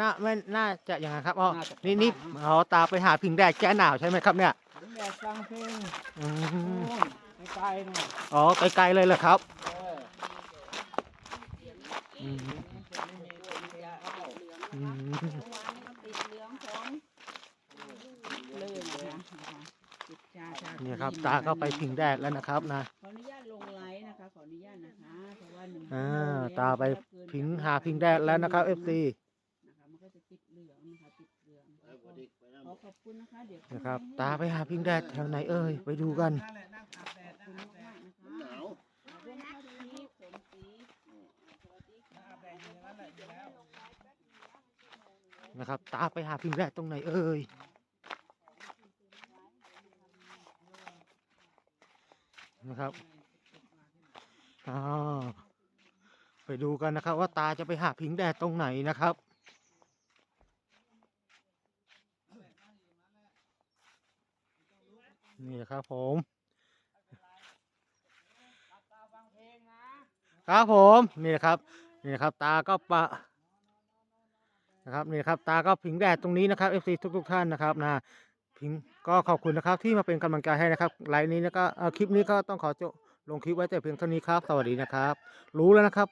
น่าไม่น่าจะอย่างนั้นครับอ๋อน่าจะนี่นี่อ๋อตาไปหาพิงแดดแก้หนาวใช่ไหมครับเนี่ยถึงแดดฟังเพลงอืโน่มนไกลๆนู่นอ๋อไกลๆเลยเหรอครับเอออืมจะไม่มีคนเที่ยวเข้าอืมเมื่อวานนี้มันติดเหลืองของลื่นนะคะนะคะติดชาชาเนี่ยครับจีตาก็ไปพิงแดดแล้วนะครับนะ ขออนุญาตลงไลน์นะคะขออนุญาตนะคะเพราะว่าหนึ่งอ่าชั่วโมงแล้วตาไปนะครับเกินพิงจากหาพิงแดดแล้วนะครับเอฟซี ขอขอบคุณนะคะเดี๋ยวนะครับ ตาไปหาพิงแดดแถวไหนเอ่ยไปดูกัน นั่นแหละนั่งอาบแดดขอบนั่งคุณอาบแดมากดๆนะคะขอบคุณนะคะทีนี้ผมสีสวัสดีค่ะนั่งอาบแดดอยู่อย่างนั้นแหละอยู่แล้วนะครับ ตาไปหาพิงแดดตรงไหนเอ่ยนะครับอ่าไปดูกันนะครับ ว่าตาจะไปหาพิงแดดตรงไหนนะครับ นี่ครับผม ครับผมนี่นะครับนี่นะครับตาก็ปะนะครับนี่นะครับตาก็ผิงแดดตรงนี้นะครับ FC ทุกทุก ๆ ท่านนะครับนะพิงก็ขอบคุณนะครับที่มาเป็นกำลังใจให้นะครับไลน์นี้แล้วก็เอ่อคลิปนี้ก็ต้องขอจบลงคลิปไว้แต่เพียงเท่านี้ครับ สวัสดีนะครับ รู้แล้วนะครับ